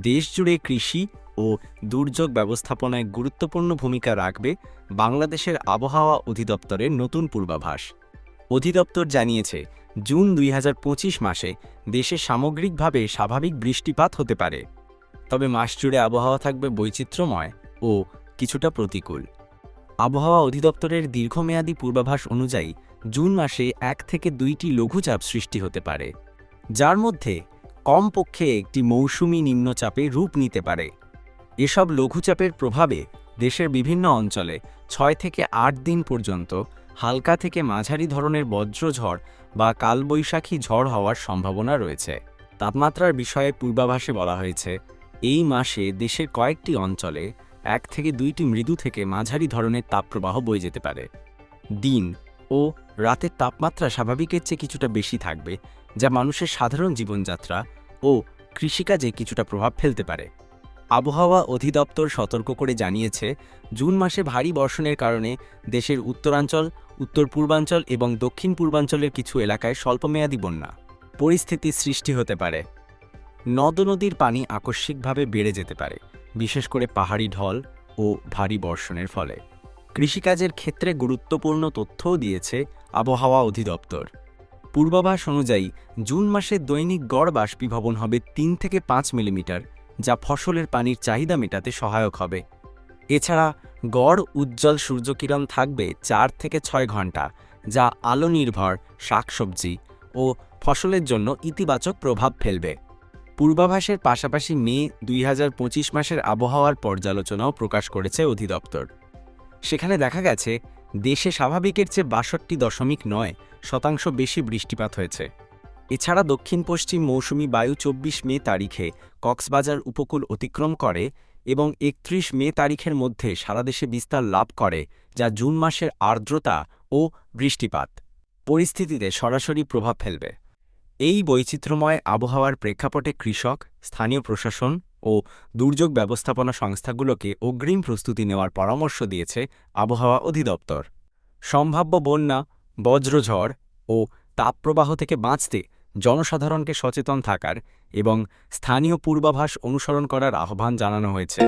দেশজুড়ে কৃষি ও দুর্যোগ ব্যবস্থাপনায় গুরুত্বপূর্ণ ভূমিকা রাখবে বাংলাদেশের আবহাওয়া অধিদপ্তরের নতুন পূর্বাভাস। অধিদপ্তর জানিয়েছে, জুন দুই হাজার পঁচিশ মাসে দেশে সামগ্রিকভাবে স্বাভাবিক বৃষ্টিপাত হতে পারে। তবে মাস জুড়ে আবহাওয়া থাকবে বৈচিত্র্যময় ও কিছুটা প্রতিকূল। আবহাওয়া অধিদপ্তরের দীর্ঘমেয়াদী পূর্বাভাস অনুযায়ী, জুন মাসে এক থেকে দুইটি লঘুচাপ সৃষ্টি হতে পারে, যার মধ্যে কমপক্ষে একটি মৌসুমি নিম্নচাপে রূপ নিতে পারে। এসব লঘুচাপের প্রভাবে দেশের বিভিন্ন অঞ্চলে ছয় থেকে আট দিন পর্যন্ত হালকা থেকে মাঝারি ধরনের বজ্রঝড় বা কালবৈশাখী ঝড় হওয়ার সম্ভাবনা রয়েছে। তাপমাত্রার বিষয়ে পূর্বাভাসে বলা হয়েছে, এই মাসে দেশের কয়েকটি অঞ্চলে এক থেকে দুইটি মৃদু থেকে মাঝারি ধরনের তাপপ্রবাহ বয়ে যেতে পারে। দিন ও রাতের তাপমাত্রা স্বাভাবিকের চেয়ে কিছুটা বেশি থাকবে, যা মানুষের সাধারণ জীবনযাত্রা ও কৃষিকাজে কিছুটা প্রভাব ফেলতে পারে। আবহাওয়া অধিদপ্তর সতর্ক করে জানিয়েছে, জুন মাসে ভারী বর্ষণের কারণে দেশের উত্তরাঞ্চল উত্তর পূর্বাঞ্চল এবং দক্ষিণ পূর্বাঞ্চলের কিছু এলাকায় স্বল্পমেয়াদী বন্যা। পরিস্থিতি সৃষ্টি হতে পারে। নদ নদীর পানি আকস্মিকভাবে বেড়ে যেতে পারে, বিশেষ করে পাহাড়ি ঢল ও ভারী বর্ষণের ফলে। কৃষিকাজের ক্ষেত্রে গুরুত্বপূর্ণ তথ্যও দিয়েছে আবহাওয়া অধিদপ্তর। পূর্বাভাস অনুযায়ী, জুন মাসে দৈনিক গড় বাষ্পীভবন হবে তিন থেকে পাঁচ মিলিমিটার, যা ফসলের পানির চাহিদা মেটাতে সহায়ক হবে। এছাড়া, গড় উজ্জ্বল সূর্যকিরণ থাকবে চার থেকে ছয় ঘণ্টা, যা আলো নির্ভর শাকসবজি ও ফসলের জন্য ইতিবাচক প্রভাব ফেলবে। পূর্বাভাসের পাশাপাশি মে দুই হাজার পঁচিশ মাসের আবহাওয়ার পর্যালোচনাও প্রকাশ করেছে অধিদপ্তর। সেখানে দেখা গেছে দেশে স্বাভাবিকের চেয়ে বাষট্টি দশমিক নয় শতাংশ বেশি বৃষ্টিপাত হয়েছে। এছাড়া দক্ষিণ পশ্চিম মৌসুমি বায়ু চব্বিশ মে তারিখে কক্সবাজার উপকূল অতিক্রম করে এবং একত্রিশ মে তারিখের মধ্যে সারাদেশে বিস্তার লাভ করে, যা জুন মাসের আর্দ্রতা ও বৃষ্টিপাত। পরিস্থিতিতে সরাসরি প্রভাব ফেলবে। এই বৈচিত্র্যময় আবহাওয়ার প্রেক্ষাপটে কৃষক, স্থানীয় প্রশাসন ও দুর্যোগ ব্যবস্থাপনা সংস্থাগুলোকে অগ্রিম প্রস্তুতি নেওয়ার পরামর্শ দিয়েছে আবহাওয়া অধিদপ্তর। সম্ভাব্য বন্যা, বজ্রঝড় ও তাপপ্রবাহ থেকে বাঁচতে জনসাধারণকে সচেতন থাকার এবং স্থানীয় পূর্বাভাস অনুসরণ করার আহ্বান জানানো হয়েছে।